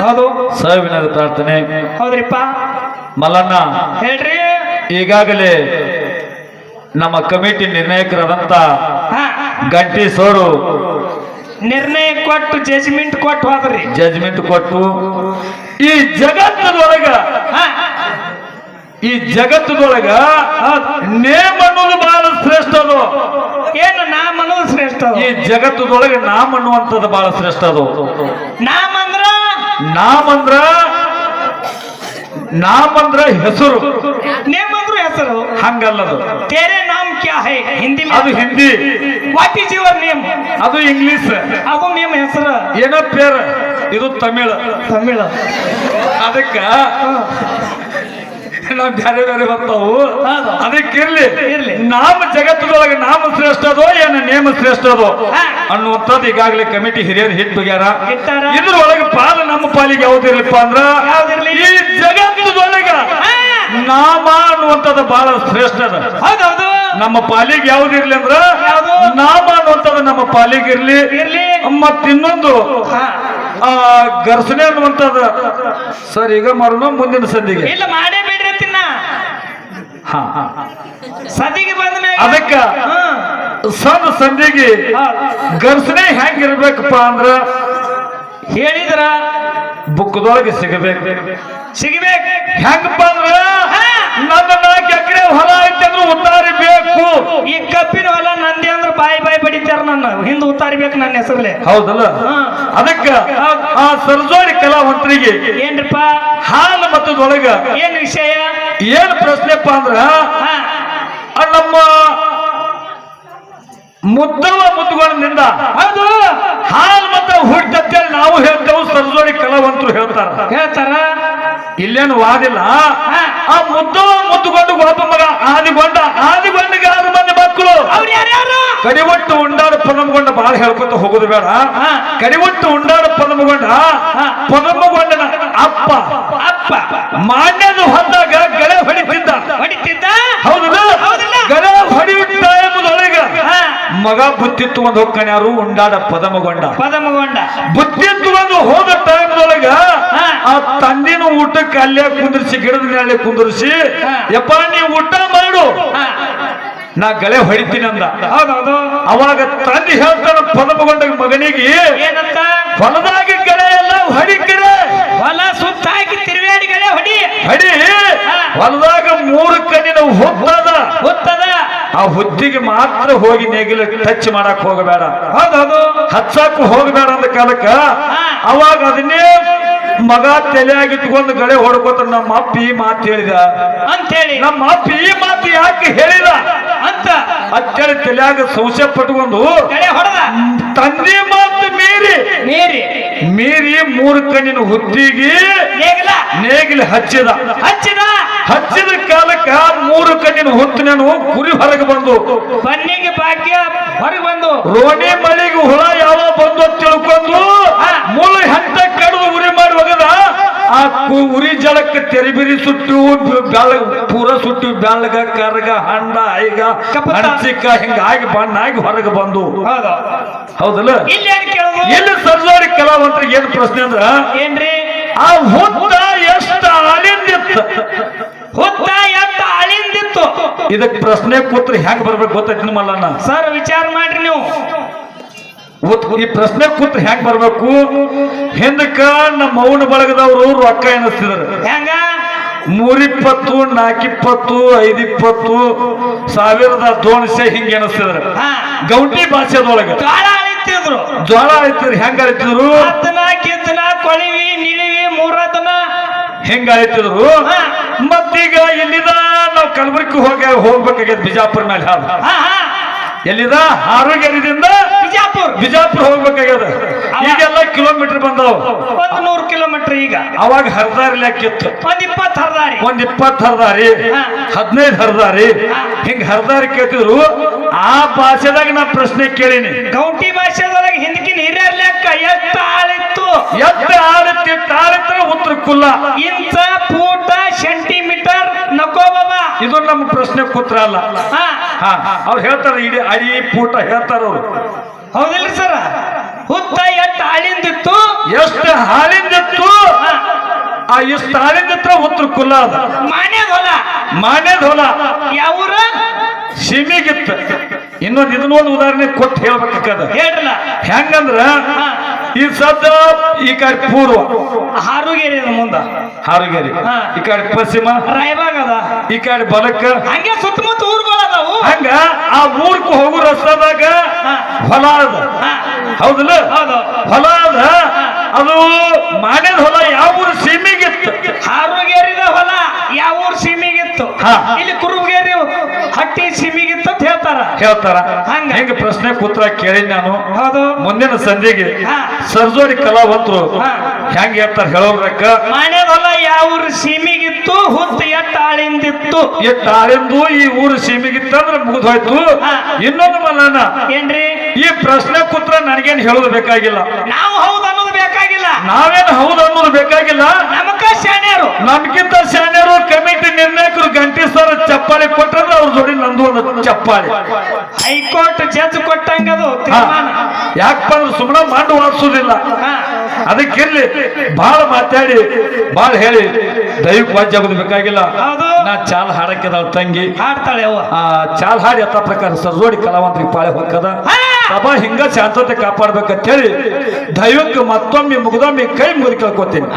ಹೌದು. ಪ್ರಾರ್ಥನೆ. ಹೌದ್ರಿಪ್ಪ. ಮಲ್ಲಣ್ಣ ಹೇಳ್ರಿ. ಈಗಾಗಲೇ ನಮ್ಮ ಕಮಿಟಿ ನಿರ್ಣಾಯಕರಾದಂತ ಗಂಟಿ ಸೋರು ನಿರ್ಣಯ ಕೊಟ್ಟು ಜಜ್ಮೆಂಟ್ ಕೊಟ್ಟು ಹೋದ್ರಿ. ಜಜ್ಮೆಂಟ್ ಕೊಟ್ಟು ಈ ಜಗತ್ತದೊಳಗ ಈ ಜಗತ್ತದೊಳಗ ನೇಮ್ ಅನ್ನೋದು ಬಹಳ ಶ್ರೇಷ್ಠ ಅದು. ಏನು ನಾಮ್ ಅನ್ನೋದು ಶ್ರೇಷ್ಠ. ಈ ಜಗತ್ತದೊಳಗೆ ನಾಮ ಅನ್ನುವಂಥದ್ದು ಬಹಳ ಶ್ರೇಷ್ಠ ಅದು. ನಾಮ್ ನಾಮಂದ್ರ ನಾಮಂದ್ರ ಹೆಸರು. ನೇಮ್ ಹೆಸರು. ಹಂಗಲ್ಲದು. ತೇರೆ ನಾಮ್ ಕ್ಯಾ ಹೈ? ಹಿಂದಿ ಅದು Hindi. What is your name. ಅದು ಇಂಗ್ಲಿಷ್. ಅದು ನಿಮ್ಮ ಹೆಸರು. ಏನೋ ಪೇರ್. ಇದು ತಮಿಳ್. ತಮಿಳ್. ಅದಕ್ಕ ನಾವು ಬ್ಯಾರೆ ಬೇರೆ ಬರ್ತಾವು. ಅದಕ್ಕಿರ್ಲಿ. ಇರ್ಲಿ. ನಾಮ ಜಗತ್ತದೊಳಗೆ ನಾಮ ಶ್ರೇಷ್ಠ ಅದೋ ಏನು ನೇಮ ಶ್ರೇಷ್ಠ ಅದೋ ಅನ್ನುವಂಥದ್ದು ಈಗಾಗಲೇ ಕಮಿಟಿ ಹಿರಿಯರು ಹಿಟ್ಟು ಹೋಗ್ಯಾರ. ಇದ್ರೊಳಗೆ ಪಾಲ ನಮ್ಮ ಪಾಲಿಗೆ ಯಾವ್ದಿರ್ಲಿಪ್ಪ ಅಂದ್ರ? ಈ ಜಗತ್ತದೊಳಗೆ. ನಾಮ ಅನ್ನುವಂಥದ್ದು ಬಹಳ ಶ್ರೇಷ್ಠ ಅದ. ನಮ್ಮ ಪಾಲಿಗೆ ಯಾವ್ದಿರ್ಲಿ ಅಂದ್ರ? ನಾಮ ಅನ್ನುವಂಥದ್ದು ನಮ್ಮ ಪಾಲಿಗೆ ಇರ್ಲಿ. ಮತ್ತಿನ್ನೊಂದು ಆ ಘರ್ಷಣೆ ಅನ್ನುವಂಥದ್ದು. ಸರ್ ಈಗ ಮಾಡೋಣ ಮುಂದಿನ ಸಂಧಿಗೆ ಇಲ್ಲ ಮಾಡೇ ಬಿಡ್ರಿ ತಿನ್ನ ಹಾ ಸದಿಗೆ ಬಂದ ಮೇಲೆ ಅದಕ್ಕ ಸಣ್ಣ ಸಂಧಿಗೆ ಗರ್ಸನೆ ಹೆಂಗಿರ್ಬೇಕಪ್ಪ ಅಂದ್ರ ಹೇಳಿದ್ರ ಬುಕ್ಕದೊಳಗೆ ಸಿಗಬೇಕು. ಸಿಗಬೇಕು. ಹೆಂಗಪ್ಪ ಅಂದ್ರ. ನನ್ನ ನಾಲ್ಕು ಎಕರೆ ಹೊಲ ಐತೆ ಅಂದ್ರೆ ಉತ್ತಾರಿ ಬೇಕು. ಈ ಕಪ್ಪಿನ ಹೊಲ ನಂದಿ ಅಂದ್ರೆ ಬಾಯಿ ಬಾಯಿ ಬಡಿತಾರ ನನ್ನ. ಹಿಂದೆ ಉತ್ತಾರಿಬೇಕು ನನ್ನ ಹೆಸರಲ್ಲೇ. ಹೌದಲ್ಲ. ಅದಕ್ಕ ಆ ಸರ್ಜೋಡಿ ಕಲಾವಂತರಿಗೆ ಏನ್ರಿಪ್ಪ? ಹಾಲು ಮತ್ತದೊಳಗ ಏನ್ ವಿಷಯ? ಏನ್ ಪ್ರಶ್ನೆಪ್ಪ ಅಂದ್ರ ನಮ್ಮ ಮುದ್ದವ ಮುದ್ದುಗಳಿಂದ ಹೌದು. ಹಾಲ್ ಮತ್ತೆ ಹುಟ್ಟತ್ತೆ ನಾವು ಹೇಳ್ತೇವೆ ಸರ್ಜೋಡಿ ಕಲಾವಂತರು ಹೇಳ್ತಾರ. ಹೇಳ್ತಾರ? ಇಲ್ಲೇನು ವಾದಿಲ್ಲ. ಆ ಮುದ್ದವ ಮುದ್ದುಗೊಂಡು ಒಬ್ಬ ಮಗ ಆದಿಗೊಂಡ ಆದಿಗೊಂಡಿಗೆ ಆದ ಮಂದಿ ಮಕ್ಕಳು. ಕಡಿವಟ್ಟು ಉಂಡಾಡ ಪದಮಗೊಂಡ ಬಾಳ ಹೇಳ್ಕೊತ ಹೋಗೋದು ಬೇಡ. ಕಡಿವಟ್ಟು ಉಂಡಾಡ ಪದಮಗೊಂಡ ಹಾ. ಪದಮಗೊಂಡನ ಅಪ್ಪ. ಅಪ್ಪ. ಮಾನ್ಯದ ಹೊಂದಾಗ ಗಳೆ ಹೊಡಿತಿದ್ದ ಹೊಡಿತಿದ್ದ ಹೌದಲ್ಲ ಹೌದಲ್ಲ? ಗಳೆ ಹೊಡಿಯುತ್ತ ಎಂಬುದೊಳಗ ಹಾ. ಮಗ ಬುತ್ತಿ ತಗೊಂಡ್ ಹೋಗ್ತಾನೆ ಯಾರು? ಉಂಡಾಡ ಪದಮಗೊಂಡ. ಪದಮಗೊಂಡ. ಬುತ್ತಿ ತಗೊಂಡು ಹೋದ ಟೈಮ್ದೊಳಗ. ಆ ತಂದಿನ ಊಟಕ್ಕೆ ಅಲ್ಲೇ ಕುಂದಿರ್ಸಿ ಗಿಡದ ಮೇಲೆ ಕುಂದಿರ್ಸಿ. ಯಪ್ಪ ನೀ ಊಟ ಮಾಡು. ನಾ ಗಳೆ ಹೊಡಿತೀನಿ ಅಂದ. ಅವಾಗ ತಂದೆ ಹೇಳ್ತಾನ ಪದಮಗೊಂಡ ಮಗನಿಗೆ ಏನಂತ? ಹೊಲದಾಗ ಗಳೆ ಎಲ್ಲ ಹೊಡಿ ಕಡೆ ಹೊಲ ಸುತ್ತ ಹಾಕಿ ತಿರುವೇಡಿಗಳೇ ಹೊಡಿ. ಹೊಡಿ. ಹೊಲದಾಗ ಮೂರು ಕಣ್ಣಿನ ಹುತ್ತದ ಆ ಹುದ್ದಿಗೆ ಮಾತ್ರ ಹೋಗಿ ನೇಗಿಲು ಟಚ್ ಮಾಡಕ್ ಹೋಗಬೇಡ. ಹಚ್ಚಾಕ ಹೋಗಬೇಡ ಅಂದ ಕಾಲಕ್ಕ. ಅವಾಗ ಅದನ್ನೇ ಮಗ ತಲೆಯಾಗಿಟ್ಕೊಂಡು ಗಳೆ ಹೊಡ್ಕೋತ ನಮ್ಮ ಅಪ್ಪ ಈ ಮಾತು ಹೇಳಿದ. ಅಂತೇಳಿ ನಮ್ಮ ಅಪ್ಪ ಈ ಮಾತು ಯಾಕೆ ಹೇಳಿದ ಅಂತ. ಅಂತೇಳಿ ತಲೆಯಾಗ ಸಂಶಯ ಪಟ್ಕೊಂಡು ತಂದೆ ಮಾತು ಮೀರಿ. ಮೀರಿ. ಮೀರಿ ಮೂರು ಕಣ್ಣಿನ ಹುದ್ದಿಗೆ ನೇಗಿಲ. ನೇಗಿಲು ಹಚ್ಚಿದ. ಹಚ್ಚಿದ. ಹಚ್ಚಿದ ಕಾಲಕ್ಕ ಮೂರು ಕಣ್ಣಿನ ಹುತ್ತಿನನು ಕುರಿ ಹೊರಗೆ ಬಂದು ಬನ್ನಿಗೆ ಭಾಗ್ಯ ಹೊರಗೆ ಬಂದು. ರೋಣಿ ಮಳಿಗೆ ಹುಳ ಯಾವ ಬಂದು ತಿಳ್ಕೊಂಡು ಮುಳ್ಳು ಹಂತ ಕಡಿದು ಉರಿ ಮಾಡಿ ಹೋಗದ ಆ ಉರಿ ಜಳಕ್ಕೆ ತೆರಿಬಿರಿ ಸುಟ್ಟು ಬೆಲ್ಲ ಪೂರ ಸುಟ್ಟು ಬೆಳಗ ಕರ್ಗ ಹಂಡ ಐಗ ಕಪಟ. ಹಣಚಿಕ್ಕ ಹಿಂಗಾಗಿ ಬಣ್ಣಾಗಿ ಹೊರಗೆ ಬಂದು. ಹೌದು. ಹೌದಲ್ಲ? ಎಲ್ಲಿ ಸರ್ಜಾರಿ ಕಲಾವಂತರಿಗೆ ಏನ್ ಪ್ರಶ್ನೆ ಅಂದ್ರ ಏನ್ರಿ? ಆ ಹುತ್ತ ಎಷ್ಟು ಆಳಿಂದಿತ್ತು ಹುತ್ತ ಎತ್ತ ಅಳಿಂದಿತ್ತು. ಇದಕ್ಕೆ ಪ್ರಶ್ನೆ ಕೂತ್ರೆ ಹೆಂಗ್ ಬರ್ಬೇಕು ಗೊತ್ತೈತಿ ಮಲ್ಲಣ್ಣ ಸರ್ ವಿಚಾರ ಮಾಡ್ರಿ ನೀವು. ಈ ಪ್ರಶ್ನೆ ಕೂತ್ರೆ ಹೆಂಗ್ ಬರ್ಬೇಕು. ಹಿಂದಕ್ಕ ನಮ್ಮ ಮೌನ ಬಳಗದವರು ರೊಕ್ಕ ಎನಿಸ್ತಿದ್ರು ಹೆಂಗ? ಮೂರಿಪ್ಪತ್ತು ನಾಲ್ಕಿಪ್ಪತ್ತು ಐದಿಪ್ಪತ್ತು ಸಾವಿರದ ದೋಣಸೆ ಹಿಂಗ ಎನಿಸ್ತಿದ್ರು ಗೌಟಿ ಭಾಷೆದೊಳಗ. ಅಳಿತಿದ್ರು. ಜ್ವಾಳ ಆಯ್ತಿದ್ರು ಹೆಂಗ ಅಳಿತಿದ್ರು? ಕೊಳಿವಿ ನಿಳಿವಿ ಮೂರತನ. ಹೆಂಗ ಅಳಿತಿದ್ರು? ಹಾ. ಮತ್ತೀಗ ಇಲ್ಲಿದ ನಾವು ಕಲಬುರಗಿ ಹೋಗಿ ಹೋಗ್ಬೇಕಾಗ್ಯದ ಬಿಜಾಪುರ ಮೇಲೆ ಹಾದು. ಹಾ ಹಾ. ಎಲ್ಲಿದ? ಆರೋಗ್ಯದಿಂದ ಬಿಜಾಪುರ್. ಬಿಜಾಪುರ್ ಹೋಗ್ಬೇಕಾಗ್ಯದ. ಈಗೆಲ್ಲ ಕಿಲೋಮೀಟರ್ ಬಂದವು. ಒಂದ್ ನೂರು ಕಿಲೋಮೀಟರ್ ಈಗ. ಅವಾಗ ಹರಿದಾರಿ ಲೆಕ್ಕಿತ್ತು ಒಂದ್ ಇಪ್ಪತ್ತು ಹರದಾರಿ. ಒಂದ್ ಇಪ್ಪತ್ತು ಹರಿದಾರಿ ಹದಿನೈದು ಹರಿದಾರಿ. ಹಿಂಗ್ ಹರಿದಾರಿ ಕೇಳ್ತಿದ್ರು. ಆ ಭಾಷೆದಾಗ ನಾ ಪ್ರಶ್ನೆ ಕೇಳಿನಿ. ಗೌಂಟಿ ಭಾಷೆದೊಳಗೆ ಎತ್ತ ಆಳತ್ತಿ ತಾಳಿತ್ರ ಉತ್ತರ ಕುಲ್ಲ ಇಂಚ ಫೂಟ ಸೆಂಟಿಮೀಟರ್ ನಕೋ ಬಾಬಾ. ಇದು ನಮ್ಮ ಪ್ರಶ್ನೆ ಕೂತ್ರ ಅಲ್ಲ. ಅವ್ರು ಹೇಳ್ತಾರ ಇಡೀ ಅಡಿ ಪೂಟ ಹೇಳ್ತಾರ ಅವ್ರು. ಹೌದಿಲ್ಲ ಸರ್? ಹುತ್ತ ಎಷ್ಟು ಹಾಳಿಂದಿತ್ತು ಎಷ್ಟು ಹಾಳಿಂದಿತ್ತು ಆ ಎಷ್ಟು ಆಳಿದ ಉತ್ತರ ಕುಲ್ಲ ಅದ. ಮಾನ್ಯದ ಹೊಲ. ಮಾನ್ಯದ ಹೊಲ. ಯಾವ ಊರ? ಸಿಮಿಗಿತ್ತ ಇನ್ನೊಂದು ಇದನ್ನ ಒಂದು ಉದಾಹರಣೆ ಕೊಟ್ಟು ಹೇಳ್ಬೇಕಾದ ಹೇಳ್ರಲ್ಲ. ಹೆಂಗಂದ್ರ ಈ ಸದ್ದ ಈ ಕಡೆ ಪೂರ್ವ. ಹಾರುಗೇರಿ ಅದ ಮುಂದ. ಹಾರುಗೇರಿ. ಹಾ. ಈ ಕಡೆ ಪಶ್ಚಿಮ. ರಾಯಬಾಗ್ ಅದ. ಈ ಕಡೆ ಬಲಕ್ಕ. ಹಂಗೆ ಸುತ್ತಮುತ್ತ ಊರುಗಳು ಅದಾವು. ಹಂಗ ಆ ಊರ್ಕ್ ಹೋಗು ರಸ್ತಾದಾಗ ಹಾ. ಹೊಲ ಅದ. ಹಾ. ಹೌದಲ್ಲ? ಹೌದು. ಹೊಲ ಅದ. ಅದು ಮಾಡಿದ ಹೊಲ ಯಾವ ಊರು? ಸೀಮೆಗಿತ್ತು. ಹಾರುಗೇರಿದ ಹೊಲ ಯಾವ ಊರ್? ಸೀಮೆಗಿತ್ತು. ಹಾ. ಇಲ್ಲಿ ಕುರುಬಗೇರಿ ಹಟ್ಟಿ ಸೀಮೆಗಿತ್ತು. ಹೇಳ್ತಾರ? ಹಂಗ. ಪ್ರಶ್ನೆ ಕೂತ್ರ ಕೇಳಿ ನಾನು? ಮುಂದಿನ ಸಂಜೆಗೆ. ಸರ್ಜೋಡಿ ಕಲಾವಂತರು. ಹೆಂಗ ಹೇಳ್ತಾರ ಹೇಳೋದ್ರಕ್ಕ? ಮನೆದಲ್ಲ ಯಾವ ಊರು ಸೀಮಿಗಿತ್ತು ಹುತ್ತ ಎಟ್ಟ ಆಳಿಂದಿತ್ತು? ಈ ತಾಳಿಂದು ಈ ಊರು ಸೀಮಿಗಿತ್ತಂದ್ರ ಬುದ್ದು ಹೋಯ್ತು. ಇನ್ನೊಂದು ಮಲ್ಲನ ಏನ್ರಿ? ಈ ಪ್ರಶ್ನೆ ಕೂತ್ರ ನನಗೇನು ಹೇಳೋದು ಬೇಕಾಗಿಲ್ಲ. ನಾವು ಹೌದು ಅನ್ನೋದು ಬೇಕಾಗಿಲ್ಲ. ನಾವೇನು ಹೌದು ಅನ್ನೋದು ಬೇಕಾಗಿಲ್ಲ. ನಮಕ ಶಾಣ್ಯರು. ನಮ್ಗಿಂತ ಶಾನ್ಯರು ಕಮಿಟಿ ನಿರ್ಣಾಯಕರು ಗಂಟಿ ಸರ್ ಚಪ್ಪಾಳಿ ಕೊಟ್ರಂದ್ರೆ ಒಂದು ಚಪ್ಪಾಳಿ. ಹೈಕೋರ್ಟ್ ಜಡ್ಜ್ ಕೊಟ್ಟಂಗದು. ತೀರ್ಮಾನ. ಯಾಕಪ್ಪ ಅಂದ್ರೆ ಸುಮ್ಮನೆ ಮಾಡು ವಾದಿಸೋದಿಲ್ಲ. ಅದಕ್ಕಿರ್ಲಿ ಬಹಳ ಮಾತಾಡಿ ಬಹಳ ಹೇಳಿ ದೈವಕ್ಕೆ ವಾದ್ಯ ಆಗೋದು ಬೇಕಾಗಿಲ್ಲ ನಾ ಚಾಲ್ ಹಾಡಕ್ಕಿದಾಳ ತಂಗಿ. ಹಾಡ್ತಾಳೆ ಚಾಲ್ ಹಾಡಿ ಎತ್ತ ಪ್ರಕಾರ ಸರ್ಜೋಡಿ ಕಲಾವಂತರಿಗೆ ಪಾಳೆ ಹೊಕ್ಕದ. ಸಭಾ ಹಿಂಗ ಶಾಂತತೆ ಕಾಪಾಡ್ಬೇಕಂತ ಹೇಳಿ ದೈವಕ್ಕೆ ಮತ್ತೊಮ್ಮೆ ಮುಗಿದೊಮ್ಮೆ ಕೈ ಮುಗಿದು ಕೇಳ್ಕೊತೀನಿ.